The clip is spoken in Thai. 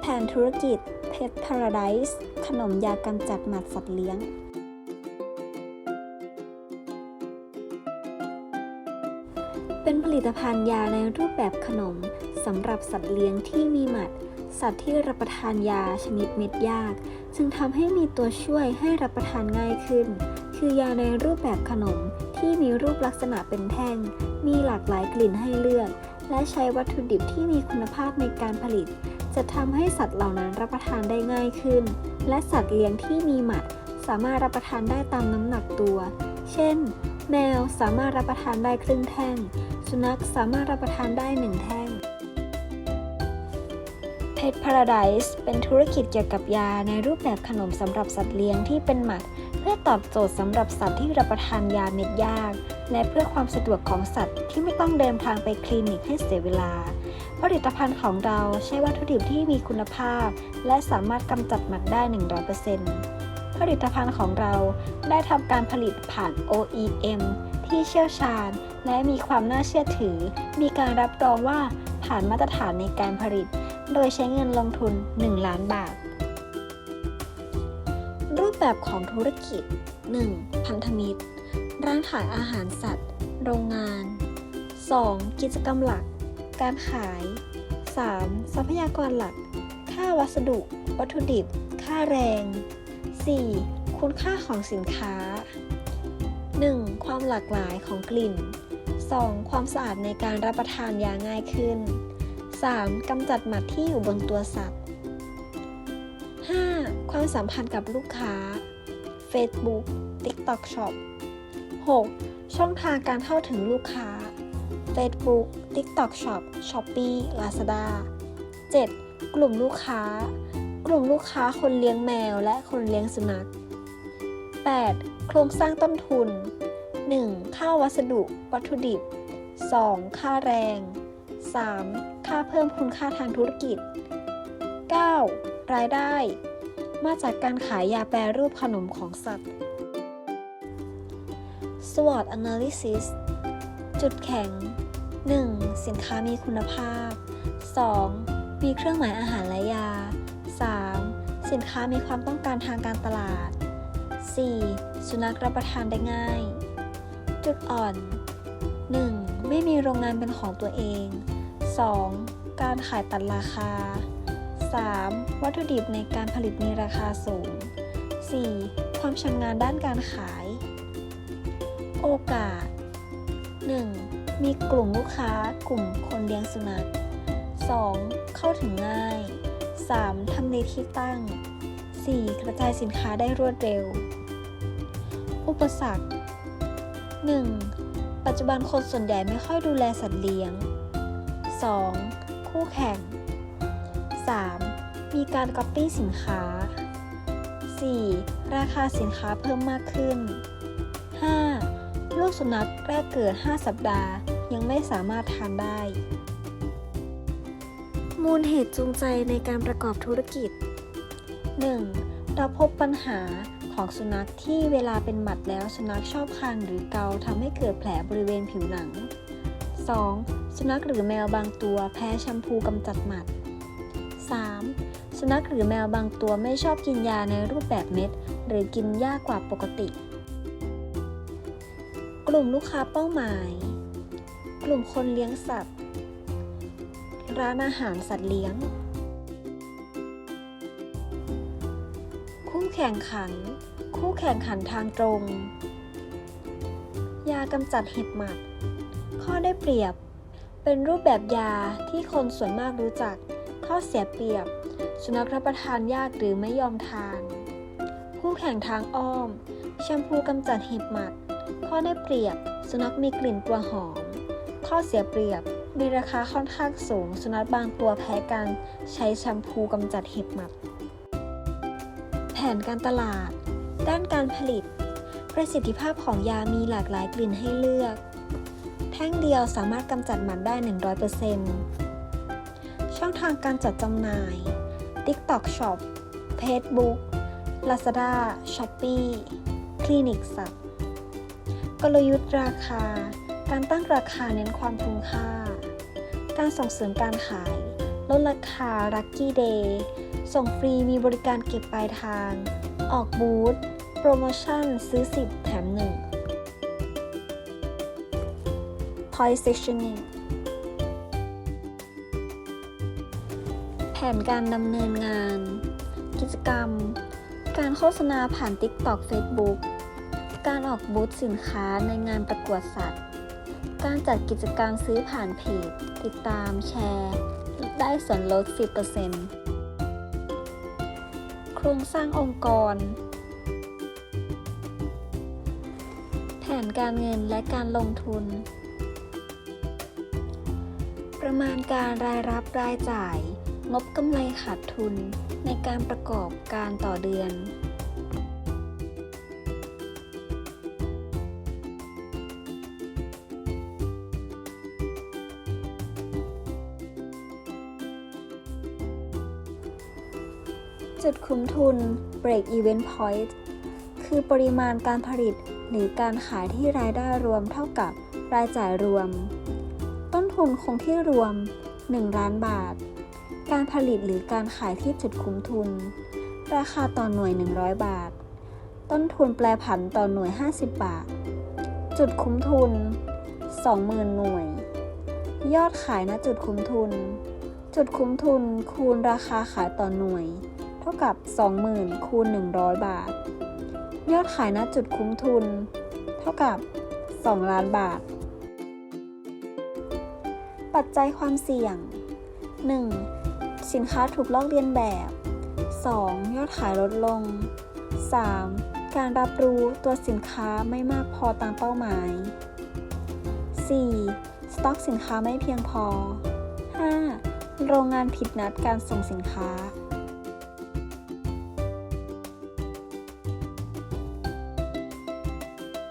แผนธุรกิจ Pet Paradise ขนมยากำจัดหมัดสัตว์เลี้ยง เป็นผลิตภัณฑ์ยาในรูปแบบขนมสำหรับสัตว์เลี้ยงที่มีหมัด สัตว์ที่รับประทานยาชนิดเม็ดยาก จึงทำให้มีตัวช่วยให้รับประทานง่ายขึ้น คือยาในรูปแบบขนมที่มีรูปลักษณะเป็นแท่ง มีหลากหลายกลิ่นให้เลือก และใช้วัตถุดิบที่มีคุณภาพในการผลิต จะทำให้สัตว์เหล่านั้นรับประทานได้ง่ายขึ้น และสัตว์เลี้ยงที่มีหมัด สามารถรับประทานได้ตามน้ำหนักตัว เช่น แมวสามารถรับประทานได้ครึ่งแท่ง สุนัขสามารถรับประทานได้หนึ่งแท่ง Pet Paradise เป็นธุรกิจเกี่ยวกับยาในรูปแบบขนมสำหรับสัตว์เลี้ยงที่เป็นหมัดเพื่อตอบโจทย์สำหรับสัตว์ที่รับประทานยาเม็ดยาก และเพื่อความสะดวกของสัตว์ที่ไม่ต้องเดินทางไปคลินิกให้เสียเวลา ผลิตภัณฑ์ของเราใช้วัตถุดิบที่มีคุณภาพ และสามารถกำจัดหมัดได้ 100%ผลิตภัณฑ์ของเราได้ทำการผลิตผ่าน OEM ที่เชี่ยวชาญ และมีความน่าเชื่อถือ มีการรับรองว่าผ่านมาตรฐานในการผลิต โดยใช้เงินลงทุน 1 ล้านบาท รูปแบบของธุรกิจ 1. พันธมิตร ร้านขายอาหารสัตว์ โรงงาน 2. กิจกรรมหลัก การขาย 3. ทรัพยากรหลัก ค่าวัสดุ วัตถุดิบ ค่าแรง 4. คุณค่าของสินค้า 1. ความหลากหลายของกลิ่น 2. ความสะอาดในการรับประทานยาง่ายขึ้น 3. กำจัดหมัดที่อยู่บนตัวสัตว์ 5. ความสัมพันธ์กับลูกค้า Facebook TikTok Shop 6. ช่องทางการเข้าถึงลูกค้า Facebook TikTok Shop Shopee Lazada 7. กลุ่มลูกค้า กลุ่มลูกค้าคนเลี้ยงแมวและคนเลี้ยงสุนัข 8. โครงสร้างต้นทุน 1. ค่าวัสดุ วัตถุดิบ 2. ค่าแรง 3. ค่าเพิ่มคุณค่าทางธุรกิจ 9. รายได้ มาจากการขายยาแปรรูปขนมของสัตว์ SWOT Analysis จุดแข็ง 1. สินค้ามีคุณภาพ 2. มีเครื่องหมายอาหารและยา 3. สินค้ามีความต้องการทางการตลาด 4. สุนัขรับประทานได้ง่าย จุดอ่อน 1. ไม่มีโรงงานเป็นของตัวเอง 2. การขายตัดราคา 3. วัตถุดิบในการผลิตมีราคาสูง 4. ความชำนาญด้านการขาย โอกาส 1. มีกลุ่มลูกค้ากลุ่มคนเลี้ยงสุนัข 2. เข้าถึงง่าย 3. ทำเลที่ตั้ง 4. กระจายสินค้าได้รวดเร็ว อุปสรรค 1. ปัจจุบันคนส่วนใหญ่ไม่ค่อยดูแลสัตว์เลี้ยง 2. คู่แข่ง 3. มีการก๊อปปี้สินค้า 4. ราคาสินค้าเพิ่มมากขึ้น 5. ลูกสุนัขแรกเกิด 5 สัปดาห์ ยังไม่สามารถทานได้ มูลเหตุจูงใจในการประกอบธุรกิจ 1. เราพบปัญหาของสุนัขที่เวลาเป็นหมัดแล้วสุนัขชอบคันหรือเกาทำให้เกิดแผลบริเวณผิวหนัง 2. สุนัขหรือแมวบางตัวแพ้แชมพูกำจัดหมัด 3. สุนัขหรือแมวบางตัวไม่ชอบกินยาในรูปแบบเม็ด หรือกินยากกว่าปกติ กลุ่มลูกค้าเป้าหมาย กลุ่มคนเลี้ยงสัตว์ ร้านอาหารสัตว์เลี้ยง คู่แข่งขัน คู่แข่งขันทางตรง ยากำจัดเห็บหมัด ข้อได้เปรียบ เป็นรูปแบบยาที่คนส่วนมากรู้จัก ข้อเสียเปรียบ สุนัขรับประทานยากหรือไม่ยอมทาน คู่แข่งทางอ้อม แชมพูกำจัดเห็บหมัด ข้อได้เปรียบ สุนัขมีกลิ่นตัวหอม ข้อเสียเปรียบ มีราคาค่อนข้างสูง สุนัขบางตัวแพ้การใช้แชมพูกำจัดเห็บหมัด แผนการตลาด ด้านการผลิต ประสิทธิภาพของยามีหลากหลายกลิ่นให้เลือก แท่งเดียวสามารถกำจัดหมันได้ 100%ช่องทางการจัดจำหน่าย TikTok Shop Facebook Lazada Shopee คลินิกสัตว์ กลยุทธ์ราคา การตั้งราคาเน้นความคุ้มค่า การส่งเสริมการขาย ลดราคา Lucky Day ส่งฟรีมีบริการเก็บปลายทาง ออกบูธ โปรโมชั่นซื้อ 10 แถม 1 Point Sectioning แผนการดำเนินงาน กิจกรรม การโฆษณาผ่าน TikTok Facebook การออกบูธสินค้าในงานประกวดสัตว์ การจัดกิจกรรมซื้อผ่านเพจ ติดตามแชร์ ได้ส่วนลด 10%โครงสร้างองค์กร แผนการเงินและการลงทุน ประมาณการรายรับรายจ่าย งบกำไรขาดทุนในการประกอบการต่อเดือน จุดคุ้มทุน break even point คือปริมาณการผลิตหรือการขายที่รายได้รวมเท่ากับรายจ่ายรวม ต้นทุนคงที่รวม 1 ล้านบาท การผลิตหรือการขายที่จุดคุ้มทุน ราคาต่อหน่วย 100 บาท ต้นทุนแปรผันต่อหน่วย 50 บาท จุดคุ้มทุน 20,000 หน่วย ยอดขายณจุดคุ้มทุน จุดคุ้มทุนคูณราคาขายต่อหน่วย เท่ากับ 20,000คูณ100 บาท ยอดขายณจุดคุ้มทุน เท่ากับ 2 ล้านบาท ปัจจัยความเสี่ยง 1. สินค้าถูกลอกเลียนแบบ 2. ยอดขายลดลง 3. การรับรู้ตัวสินค้าไม่มากพอตามเป้าหมาย 4. สต็อกสินค้าไม่เพียงพอ 5. โรงงานผิดนัดการส่งสินค้า